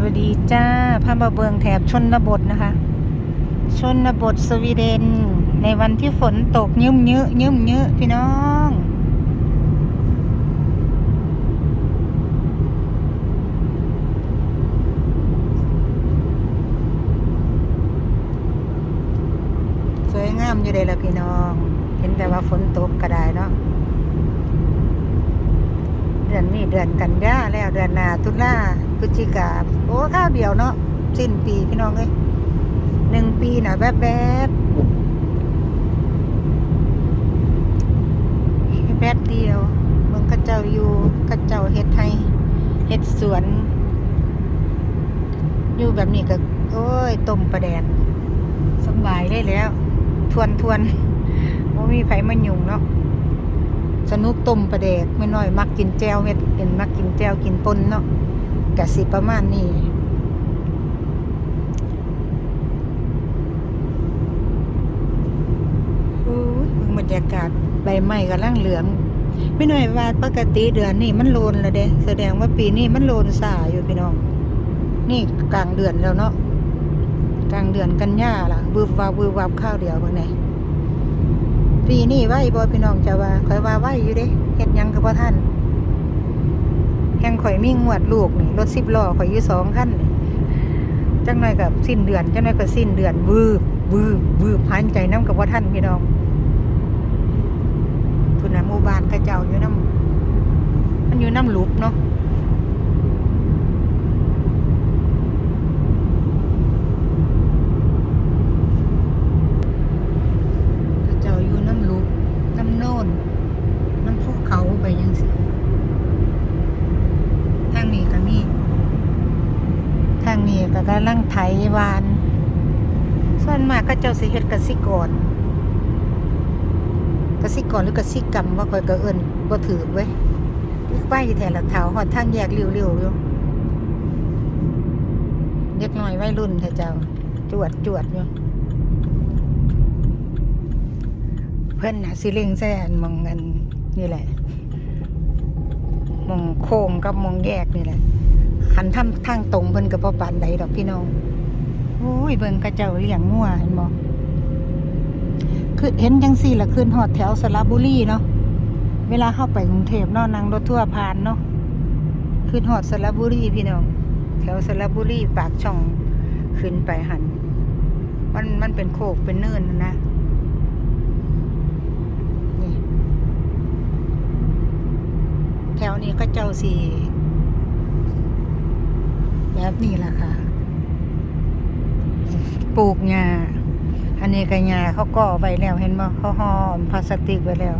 วัสดีจ้าพามาเบิงแถบชนบทนะคะ ชนบทสวีเดน ในวันที่ฝนตกยืมเยอะยืมเยอะพี่น้อง สวยงามอยู่เลยละพี่น้อง เห็นแต่ว่าฝนตกก็ได้เนาะ ดือนนี้เดือนกันยาแล้วเดือนนาตุลาพฤศจิกาโอ้ข้าวเดียวเนาะสิ้นปีพี่น้องเอ้ยหนึ่งปีน่ะแวบๆบแวบเดียวเมืองกระเจ้าอยู่กระเจ้าเฮ็ดให้เฮ็ดสวน อยู่แบบนี้ก็โอ้ยต้มปลาแดดสบายได้แล้ว ทวนทวนๆบ่มีไผมายุ่งเนาะ สนุกต้มปลาแดกไม่น้อยมักกินแจวเฮ็ดเป็นมักกินแจวกินปนเนาะกะสิประมาณนี้อู้ยบรรยากาศใบไม้กำลังเหลือง ไม่น้อยว่าปกติเดือนนี้มันโลนแล้วเด้แสดงว่าปีนี้มันโลนสาอยู่พี่น้อง นี่กลางเดือนแล้วเนาะกลางเดือนกันยาล่ะวืบวาบวืบวาบข้าวเดียวเมื่อไหร่ ปีนี้ไหวบ่พี่น้องจะว่าข่อยว่าไหวอยู่เด้เฮ็ดหยังกับพ่ท่านแห่งข่อยมีงวดลูกนี่รถสิบล้อข่อยอยู่สองคันนี่จังหน่อยกับสิ้นเดือนจังหน่อยกับสิ้นเดือนวืบวืบวืบหายใจน้ำกับพ่ท่านพี่น้องทุนน่ะหมู่บ้านกระเจ้าอยู่น้ำมันอยู่น้ำลุบเนาะกระเจ้าอยู่น้ำหลุบน้ำโน่นน้ำภูเขาไปยังสิทางนี้ก็มี ทางนี้ ก็กำลังไถวาน ส่วนมากก็เจ้าสิเฮ็ดกสิกรกสิกรหรือกสิกรรมว่าคอยก็เอิ้นบ่ถือเว้ยอีกป้ายอยู่แถวละเท้าหอดทางแยกเร็วๆอยู่เด็กน้อยวัยรุ่นเถอะเจ้า จวดจวดอยู่เพิ่อนน่ะสิเล็งแซ่นมองกันนี่แหละ มองโค้งกับมองแยกนี่แหละ ขันทำทางตรงเพิ่นกับพ่ปานใดดอกพี่น้องโอ้ยเบิ่งกระเจ้าเลี้ยงงัวเห็นบ่คือเห็นจังซี่ละขึ้นฮอดแถวสระบุรีเนาะเวลาเข้าไปกรุงเทพเนาะนั่งรถทั่วผ่านเนาะขึ้นฮอดสระบุรีพี่น้องแถวสระบุรีปากช่องขึ้นไปหันมันมันเป็นโคกเป็นเนินนะนะแถวนี้ก็เจ้าสี แบบนี้แหละค่ะ ปลูกหญ้าอันนี้ก็หญ้าเขาก่อไว้แล้วเห็นบ่เขาห่อพลาสติกไว้แล้ว